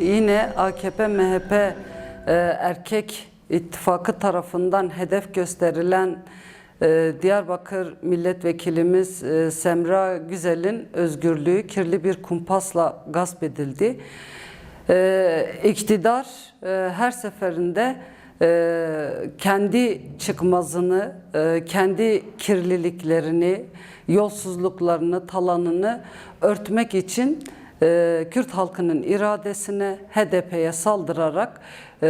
yine AKP MHP e, erkek ittifakı tarafından hedef gösterilen e, Diyarbakır milletvekilimiz e, Semra Güzel'in özgürlüğü kirli bir kumpasla gasp edildi. İktidar her seferinde kendi çıkmazını, kendi kirliliklerini, yolsuzluklarını, talanını örtmek için Kürt halkının iradesine, HDP'ye saldırarak e,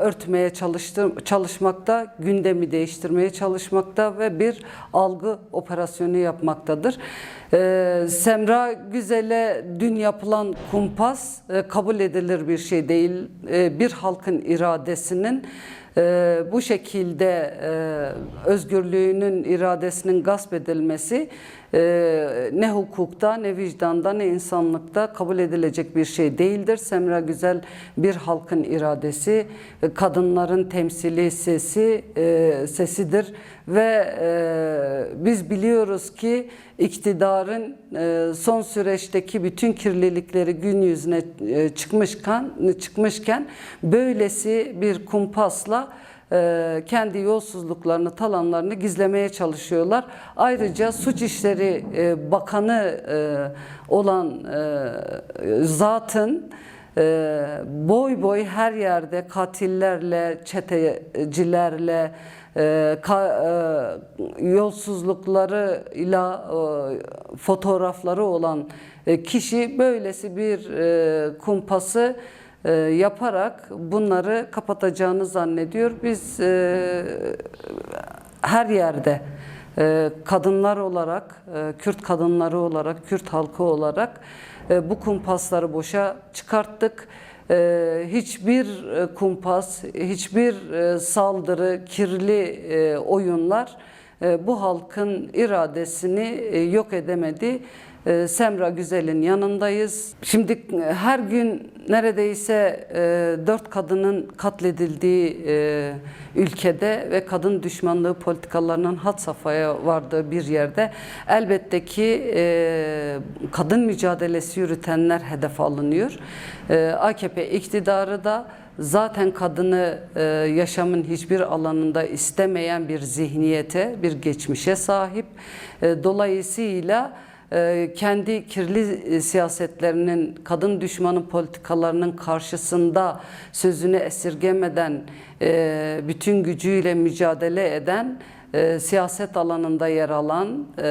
örtmeye çalışmakta, gündemi değiştirmeye çalışmakta ve bir algı operasyonu yapmaktadır. E, Semra Güzel'e dün yapılan kumpas e, kabul edilir bir şey değil. E, bir halkın iradesinin e, bu şekilde özgürlüğünün iradesinin gasp edilmesi e, ne hukukta ne vicdanda ne insanlıkta kabul edilecek bir şey değildir. Semra Güzel bir halkın iradesi, e, kadınların temsili sesi e, sesidir ve e, biz biliyoruz ki iktidarın e, son süreçteki bütün kirlilikleri gün yüzüne e, çıkmışken çıkmışken böylesi bir kumpasla kendi yolsuzluklarını, talanlarını gizlemeye çalışıyorlar. Ayrıca Suç İşleri e, Bakanı e, olan e, zatın e, boy boy her yerde katillerle, çetecilerle, e, ka- e, yolsuzluklarıyla e, fotoğrafları olan e, kişi böylesi bir e, kumpası e, yaparak bunları kapatacağını zannediyor. Biz e, her yerde e, kadınlar olarak, Kürt kadınları olarak, Kürt halkı olarak bu kumpasları boşa çıkarttık. Hiçbir kumpas, hiçbir saldırı, kirli oyunlar bu halkın iradesini yok edemedi. E, Semra Güzel'in yanındayız. Şimdi e, her gün neredeyse e, dört kadının katledildiği e, ülkede ve kadın düşmanlığı politikalarının had safhaya vardığı bir yerde elbette ki kadın mücadelesi yürütenler hedef alınıyor. AKP iktidarı da zaten kadını yaşamın hiçbir alanında istemeyen bir zihniyete, bir geçmişe sahip. E, dolayısıyla kendi kirli e, siyasetlerinin, kadın düşmanı politikalarının karşısında sözünü esirgemeden e, bütün gücüyle mücadele eden e, siyaset alanında yer alan e,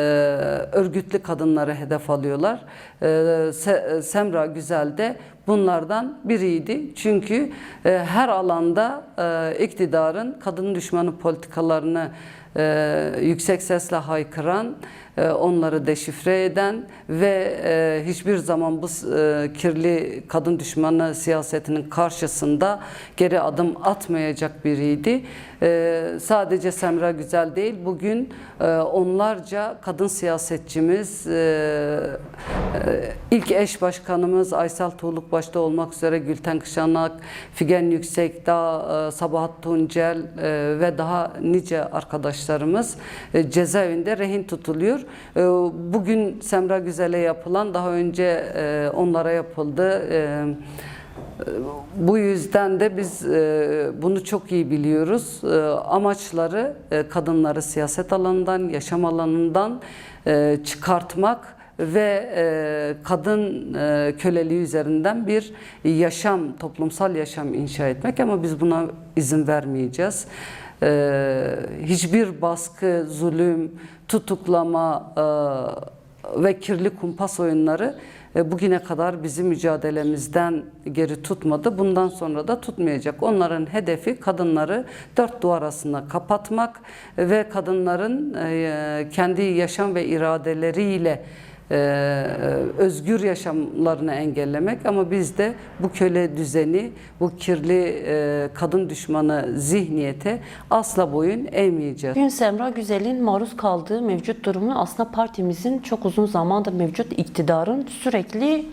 örgütlü kadınları hedef alıyorlar. Se- Semra Güzel de bunlardan biriydi. Çünkü e, her alanda e, iktidarın kadın düşmanı politikalarını e, yüksek sesle haykıran, onları deşifre eden ve hiçbir zaman bu kirli kadın düşmanı siyasetinin karşısında geri adım atmayacak biriydi. Sadece Semra Güzel değil, bugün onlarca kadın siyasetçimiz, ilk eş başkanımız Aysel Tuğluk başta olmak üzere Gülten Kışanak, Figen Yüksekdağ, e, Sabahat Tuncel e, ve daha nice arkadaşlarımız e, cezaevinde rehin tutuluyor. Bugün Semra Güzel'e yapılan daha önce onlara yapıldı. Bu yüzden de biz bunu çok iyi biliyoruz. Amaçları kadınları siyaset alanından, yaşam alanından çıkartmak ve e, kadın e, köleliği üzerinden bir yaşam, toplumsal yaşam inşa etmek ama biz buna izin vermeyeceğiz. E, hiçbir baskı, zulüm, tutuklama e, ve kirli kumpas oyunları e, bugüne kadar bizi mücadelemizden geri tutmadı. Bundan sonra da tutmayacak. Onların hedefi kadınları dört duvar arasında kapatmak ve kadınların e, kendi yaşam ve iradeleriyle e, özgür yaşamlarını engellemek ama biz de bu köle düzeni, bu kirli e, kadın düşmanı zihniyete asla boyun eğmeyeceğiz. Bugün Semra Güzel'in maruz kaldığı mevcut durumu aslında partimizin çok uzun zamandır mevcut iktidarın sürekli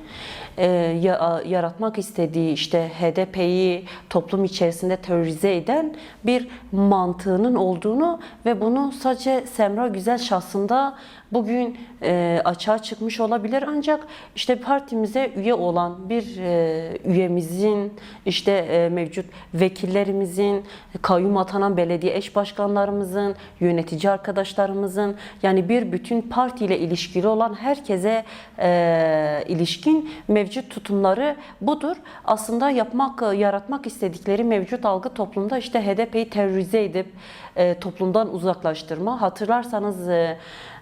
yaratmak istediği işte HDP'yi toplum içerisinde terörize eden bir mantığının olduğunu ve bunu sadece Semra Güzel şahsında bugün e, açığa çıkmış olabilir. Ancak işte partimize üye olan bir e, üyemizin işte e, mevcut vekillerimizin, kayyum atanan belediye eş başkanlarımızın, yönetici arkadaşlarımızın yani bir bütün partiyle ilişkili olan herkese e, ilişkin mevcut tutumları budur. Aslında yapmak, yaratmak istedikleri mevcut algı toplumda işte HDP'yi terörize edip e, toplumdan uzaklaştırma. Hatırlarsanız e, e,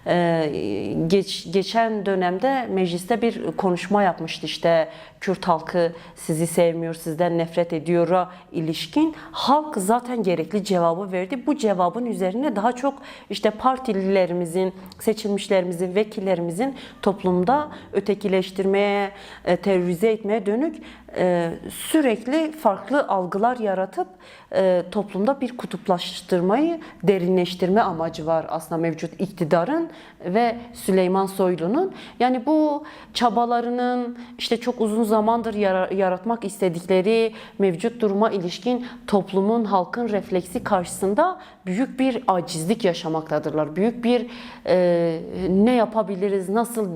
geç, geçen dönemde mecliste bir konuşma yapmıştı işte Kürt halkı sizi sevmiyor, sizden nefret ediyor'a ilişkin. Halk zaten gerekli cevabı verdi. Bu cevabın üzerine daha çok işte partililerimizin, seçilmişlerimizin, vekillerimizin toplumda ötekileştirmeye, e, terörize etmeye dönük e, sürekli farklı algılar yaratıp e, toplumda bir kutuplaştırmayı derinleştirme amacı var aslında mevcut iktidarın ve Süleyman Soylu'nun. Yani bu çabalarının işte çok uzun zamandır yara- yaratmak istedikleri mevcut duruma ilişkin toplumun, halkın refleksi karşısında büyük bir acizlik yaşamaktadırlar. Büyük bir e, ne yapabiliriz, nasıl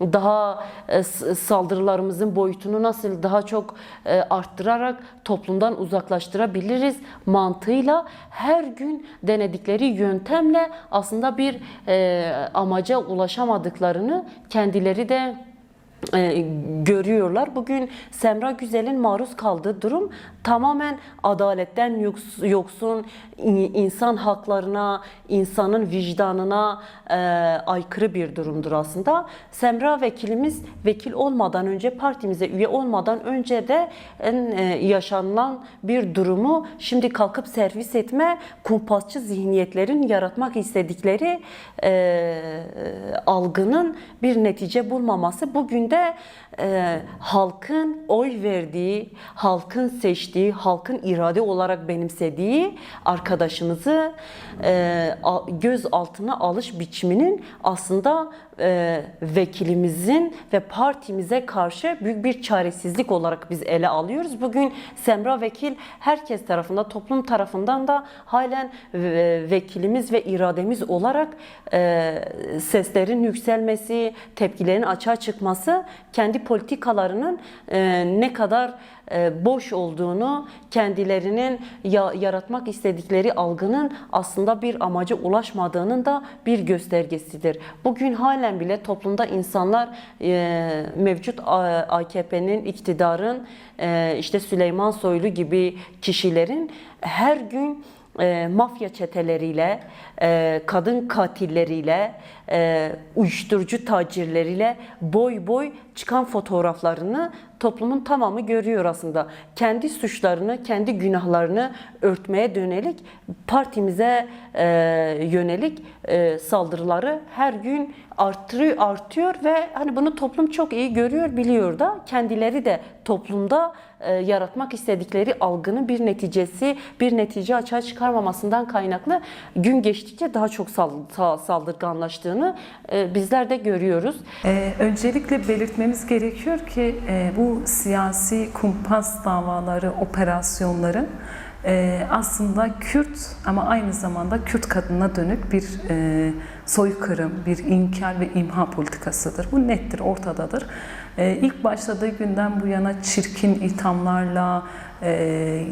daha e, saldırılarımızın boyutunu nasıl daha çok e, arttırarak toplumdan uzaklaştırabiliriz mantığıyla her gün denedikleri yöntemle aslında bir e, amaca ulaşamadıklarını kendileri de e, görüyorlar. Bugün Semra Güzel'in maruz kaldığı durum tamamen adaletten yoks- yoksun, in- insan haklarına, insanın vicdanına e, aykırı bir durumdur aslında. Semra vekilimiz vekil olmadan önce partimize üye olmadan önce de en, e, yaşanılan bir durumu şimdi kalkıp servis etme kumpasçı zihniyetlerin yaratmak istedikleri e, algının bir netice bulmaması bugün de e, halkın oy verdiği, halkın seçtiği, halkın irade olarak benimsediği arkadaşımızı e, göz altına alış biçiminin aslında e, vekilimizin ve partimize karşı büyük bir çaresizlik olarak biz ele alıyoruz. Bugün Semra Vekil herkes tarafından, toplum tarafından da halen e, vekilimiz ve irademiz olarak e, seslerin yükselmesi, tepkilerin açığa çıkması kendi politikalarının e, ne kadar e, boş olduğunu, kendilerinin ya- yaratmak istedikleri algının aslında bir amaca ulaşmadığının da bir göstergesidir. Bugün halen bile toplumda insanlar e, mevcut AKP'nin, iktidarın, e, işte Süleyman Soylu gibi kişilerin her gün e, mafya çeteleriyle, e, kadın katilleriyle, e, uyuşturucu tacirleriyle boy boy çıkan fotoğraflarını toplumun tamamı görüyor aslında. Kendi suçlarını, kendi günahlarını örtmeye dönelik partimize e, yönelik e, saldırıları her gün arttırıyor, artıyor ve hani bunu toplum çok iyi görüyor, biliyor da kendileri de toplumda e, yaratmak istedikleri algının bir neticesi, bir netice açığa çıkarmamasından kaynaklı gün geçtikçe daha çok sal- sa- saldırganlaştığını e, bizler de görüyoruz. Ee, öncelikle belirtmemiz gerekiyor ki e, siyasi kumpas davaları, operasyonları e, aslında Kürt ama aynı zamanda Kürt kadına dönük bir e, soykırım, bir inkar ve imha politikasıdır. Bu nettir, ortadadır. E, ilk başladığı günden bu yana çirkin ithamlarla, e,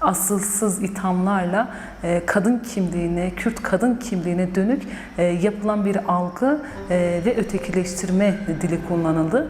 asılsız ithamlarla e, kadın kimliğine, Kürt kadın kimliğine dönük e, yapılan bir algı e, ve ötekileştirme dili kullanıldı.